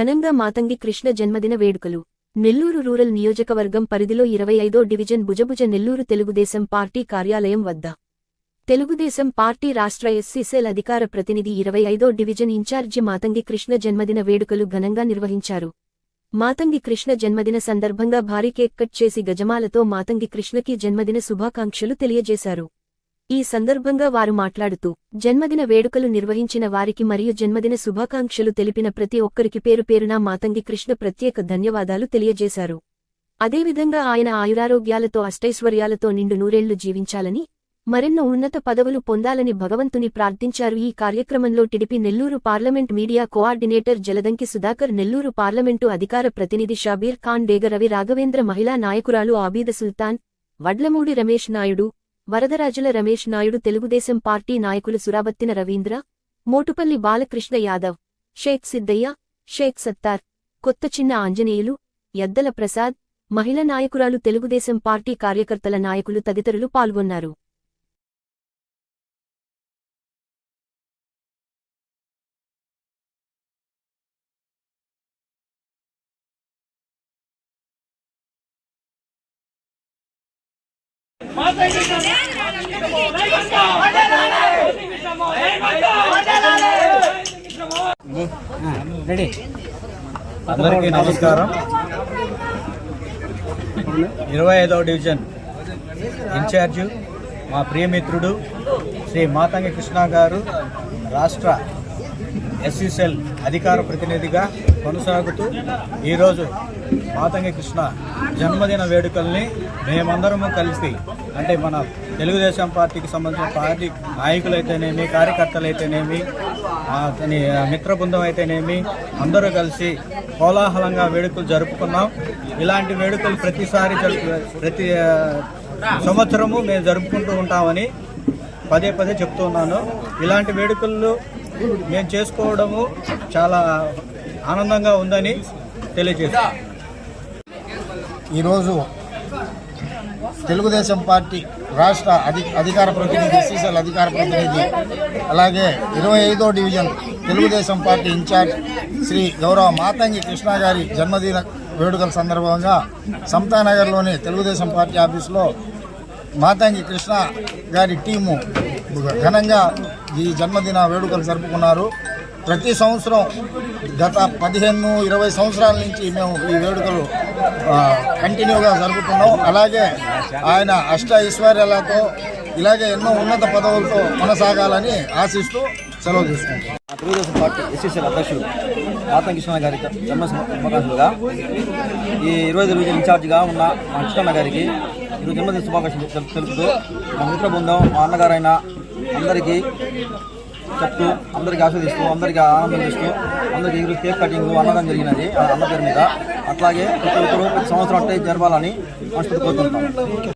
ఘనంగా మాతంగి కృష్ణ జన్మదిన వేడుకలు. నెల్లూరు రూరల్ నియోజకవర్గం పరిధిలో ఇరవై ఐదో డివిజన్ భుజభుజ నెల్లూరు తెలుగుదేశం పార్టీ కార్యాలయం వద్ద. తెలుగుదేశం పార్టీ రాష్ట్ర ఎస్సీసెల్ అధికార ప్రతినిధి ఇరవై ఐదో డివిజన్ ఇన్ఛార్జి మాతంగి కృష్ణ జన్మదిన వేడుకలు ఘనంగా నిర్వహించారు. మాతంగి కృష్ణ జన్మదిన సందర్భంగా భారీ కేక్ కట్ చేసి గజమాలతో మాతంగి కృష్ణకి జన్మదిన శుభాకాంక్షలు తెలియజేశారు. ఈ సందర్భంగా వారు మాట్లాడుతూ జన్మదిన వేడుకలు నిర్వహించిన వారికి మరియు జన్మదిన శుభాకాంక్షలు తెలిపిన ప్రతి ఒక్కరికి పేరు పేరున మాతంగి కృష్ణ ప్రత్యేక ధన్యవాదాలు తెలియజేశారు. అదేవిధంగా ఆయన ఆయురారోగ్యాలతో అష్టైశ్వర్యాలతో నిండు నూరేళ్ళు జీవించాలని మరెన్నో ఉన్నత పదవులు పొందాలని భగవంతుని ప్రార్థించారు. ఈ కార్యక్రమంలో TDP Nellore parliament media coordinator Jaladanki Sudhakar Nellore parliament అధికార ప్రతినిధి షాబీర్ ఖాన్ డేగరవి రాఘవేంద్ర మహిళా నాయకురాలు ఆబీద సుల్తాన్ వడ్లమూడి రమేష్ నాయుడు వరదరాజుల రమేష్ నాయుడు తెలుగుదేశం పార్టీ నాయకులు సురాబత్తిన రవీంద్ర మోటుపల్లి బాలకృష్ణ యాదవ్ షేక్ సిద్దయ్య షేక్ సత్తార్ కొత్త చిన్న ఆంజనేయులు యద్దల ప్రసాద్ మహిళ నాయకురాలు తెలుగుదేశం పార్టీ కార్యకర్తల నాయకులు తదితరులు పాల్గొన్నారు. అందరికీ నమస్కారం. ఇరవై ఐదవ డివిజన్ ఇన్ఛార్జు మా ప్రియమిత్రుడు శ్రీ మాతంగి కృష్ణ గారు రాష్ట్ర ఎస్సీసెల్ అధికార ప్రతినిధిగా కొనసాగుతూ ఈరోజు మాతంగి కృష్ణ జన్మదిన వేడుకల్ని మేమందరము కలిసి అంటే మన తెలుగుదేశం పార్టీకి సంబంధించిన పార్టీ నాయకులైతేనేమి కార్యకర్తలైతేనేమి అతని మిత్ర బృందం అయితేనేమి అందరూ కలిసి కోలాహలంగా వేడుకలు జరుపుకున్నాం. ఇలాంటి వేడుకలు ప్రతిసారి జరుపు ప్రతి సంవత్సరము మేము జరుపుకుంటూ ఉంటామని పదే పదే చెప్తున్నాను ఇలాంటి వేడుకలు మేము చేసుకోవడము చాలా ఆనందంగా ఉందని తెలియజేస్తాం ఈరోజు తెలుగుదేశం పార్టీ రాష్ట్ర అధి అధికార ప్రతినిధి సీసీఎల్ అధికార ప్రతినిధి అలాగే ఇరవై ఐదో division Telugu Desam party incharge Shri గౌరవ మాతంగి కృష్ణ గారి జన్మదిన వేడుకల సందర్భంగా సమతానగర్లోని తెలుగుదేశం పార్టీ ఆఫీసులో మాతంగి కృష్ణ గారి టీము ఘనంగా ఈ జన్మదిన వేడుకలు జరుపుకున్నారు. ప్రతి సంవత్సరం గత పదిహేను ఇరవై సంవత్సరాల నుంచి మేము ఈ వేడుకలు కంటిన్యూగా జరుపుతున్నాం. అలాగే ఆయన అష్ట ఐశ్వర్యాలతో ఇలాగే ఎన్నో ఉన్నత పదవులతో కొనసాగాలని ఆశిస్తూ సెలవు తీసుకుంటాం తెలుగుదేశం పార్టీ ఎస్సీసీల అధ్యక్షుడు ఆతం కృష్ణ గారి జన్మ ఈ ఇరవై ఐదు రోజులు ఇన్ఛార్జిగా ఉన్న మా కృష్ణ గారికి ఈరోజు జన్మదిన శుభాకాంక్షలు తెలు- తెలుపుతూ మా మిత్ర బృందం మా అన్నగారైన అందరికీ చెప్తూ అందరికీ ఆస్వాదిస్తూ అందరికీ ఆనందం ఇస్తూ అందరికీ ఈరోజు కేక్ కటింగ్ అన్నదానం జరిగినది ఆ అన్న పేరు మీద. అట్లాగే ప్రతి ఒక్కరు ప్రతి సంవత్సరం అట్టే జరపాలని మనస్ఫూర్తి కోరుకుంటాం